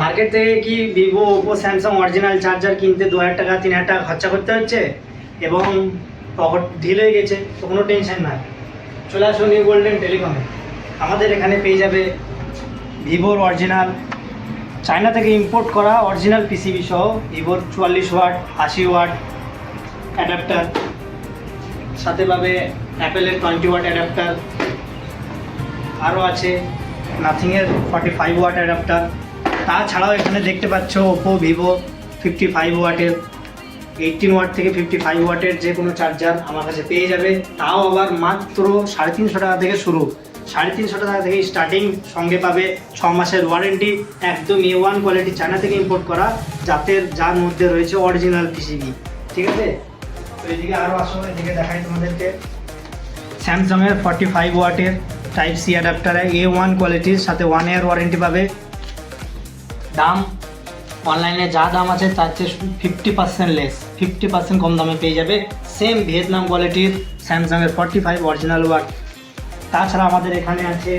Market থেকে কি Vivo, Oppo, Samsung original charger কিনতে দু হাজার টাকা, তিন হাজার টাকা খরচা করতে হচ্ছে? এবং পকেট ঢিল হয়ে গেছে, তো কোনো টেনশন নাই। চলে আসুন নিউ গোল্ডেন টেলিকমে আমাদের এখানে পেয়ে যাবে ভিভোর অরিজিনাল চায়না থেকে ইম্পোর্ট করা অরিজিনাল পিসিবি সহ ভিভোর চুয়াল্লিশ ওয়াট, আশি ওয়াট অ্যাডাপ্টার সাথে পাবে অ্যাপেলের টোয়েন্টি ওয়াট অ্যাডাপ্টার আরও আছে নাথিংয়ের ফর্টি ফাইভ ওয়াট অ্যাডাপ্টার তাছাড়াও এখানে দেখতে পাচ্ছ ওপো ভিভো ফিফটি ফাইভ ওয়াটের এইটিন ওয়াট থেকে ফিফটি ফাইভ ওয়াটের যে কোনো চার্জার আমার কাছে পেয়ে যাবে। তাও আবার মাত্র সাড়ে তিনশো টাকা থেকে শুরু। সাড়ে তিনশো টাকা থেকে স্টার্টিং সঙ্গে পাবে ছ মাসের ওয়ারেন্টি একদম এ ওয়ান কোয়ালিটি চায়না থেকে ইম্পোর্ট করা, যাতে যার মধ্যে রয়েছে অরিজিনাল পিসিবি ঠিক আছে? তো এদিকে আরও আসো, এদিকে দেখাই তোমাদেরকে। স্যামসাংয়ের ফর্টি ফাইভ ওয়াটের টাইপ সি অ্যাডাপ্টারে এ ওয়ান কোয়ালিটির সাথে ওয়ান ইয়ার ওয়ারেন্টি পাবে। দাম অনলাইনে যা দাম আছে তার চেয়ে fifty percent less fifty percent কম দামে পেয়ে যাবে। সেম ভিয়েতনাম কোয়ালিটির স্যামসাংয়ের ফর্টি ফাইভ অরিজিনাল ওয়ার্ড তাছাড়া আমাদের এখানে আছে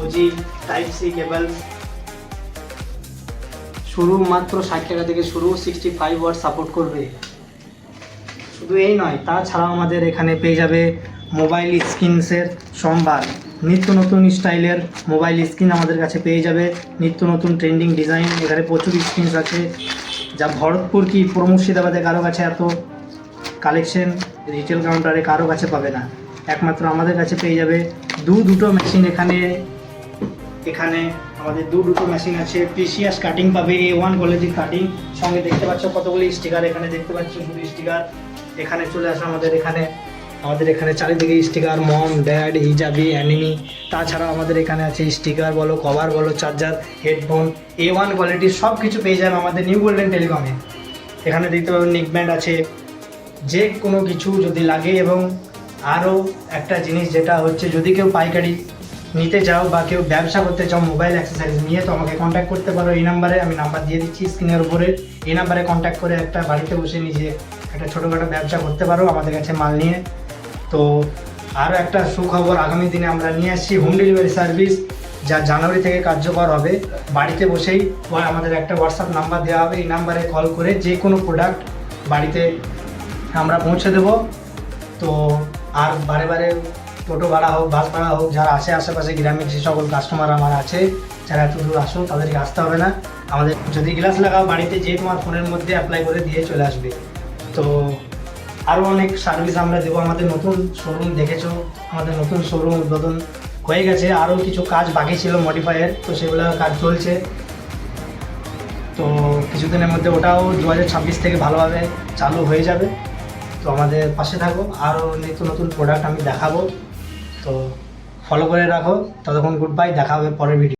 ওজি টাইপ সি কেবল শুরু মাত্র ষাট টাকা থেকে শুরু সিক্সটি ফাইভ ওয়াট সাপোর্ট করবে। শুধু এই নয়, তাছাড়াও আমাদের এখানে পেয়ে যাবে মোবাইল স্ক্রিনসের সম্ভার। নিত্য নতুন স্টাইলের মোবাইল স্ক্রিন আমাদের কাছে পেয়ে যাবে। নিত্য নতুন ট্রেন্ডিং ডিজাইন, এখানে প্রচুর স্ক্রিনস আছে। যা ভরতপুর কি পুরো মুর্শিদাবাদে কারও কাছে এত কালেকশন রিটেল কাউন্টারে কারও কাছে পাবে না। একমাত্র আমাদের কাছে পেয়ে যাবে। দু দুটো মেশিন এখানে এখানে আমাদের দু দুটো মেশিন আছে। প্রিসিয়াস কাটিং পাবে এ ওয়ান কোয়ালিটির কাটিং সঙ্গে দেখতে পাচ্ছ কতগুলি স্টিকার এখানে, দেখতে পাচ্ছ শুধু স্টিকার এখানে চলে আসো আমাদের, এখানে আমাদের এখানে চারিদিকে স্টিকার মম ড্যাড হিজাবি অ্যানিমি তাছাড়াও আমাদের এখানে আছে স্টিকার বলো কভার বলো চার্জার হেডফোন এ ওয়ান কোয়ালিটির সব কিছু পেয়ে যাবে আমাদের নিউ গোল্ডেন টেলিকমে এখানে দেখতে পাবেন নিক ব্যান্ড আছে। যে কোনো কিছু যদি লাগে এবং আরও একটা জিনিস যেটা হচ্ছে, যদি কেউ পাইকারি নিতে চাও বা কেউ ব্যবসা করতে চাও মোবাইল অ্যাক্সেসরিজ নিয়ে, তো আমাকে কন্ট্যাক্ট করতে পারো। এই নাম্বারে আমি নাম্বার দিয়ে দিচ্ছি স্ক্রিনের উপরে। এই নাম্বারে কন্ট্যাক্ট করে একটা বাড়িতে বসে নিজে একটা ছোটোখাটো ব্যবসা করতে পারো আমাদের কাছে মাল নিয়ে। তো আরও একটা সুখবর আগামী দিনে আমরা নিয়ে আসছি। হোম ডেলিভারি সার্ভিস যা জানুয়ারি থেকে কার্যকর হবে। বাড়িতে বসেই আমাদের একটা হোয়াটসঅ্যাপ নাম্বার দেওয়া হবে। এই নাম্বারে কল করে যে কোনো প্রোডাক্ট বাড়িতে আমরা পৌঁছে দেবো। তো আর বারে বারে টোটো ভাড়া হোক, বাস ভাড়া হোক, যারা আসে আশেপাশে গ্রামের যে সকল কাস্টমার আমার আছে, যারা এত দূর আসো, তাদেরকে আসতে হবে না। আমাদের যদি গ্লাস লাগাও, বাড়িতে যে তোমার ফোনের মধ্যে অ্যাপ্লাই করে দিয়ে চলে আসবে। তো আরও অনেক সার্ভিস আমরা দেবো। আমাদের নতুন শোরুম দেখেছ, আমাদের নতুন শোরুম উদ্বোধন হয়ে গেছে। আরও কিছু কাজ বাকি ছিল মডিফাইয়ের তো সেগুলো কাজ চলছে। তো কিছুদিনের মধ্যে ওটাও দু হাজার ছাব্বিশ থেকে ভালোভাবে চালু হয়ে যাবে। তো আমাদের পাশে থাকো। আরও নিত্য নতুন প্রোডাক্ট আমি দেখাবো। তো ফলো করে রাখো। ততক্ষণ গুড বাই দেখা হবে পরের ভিডিও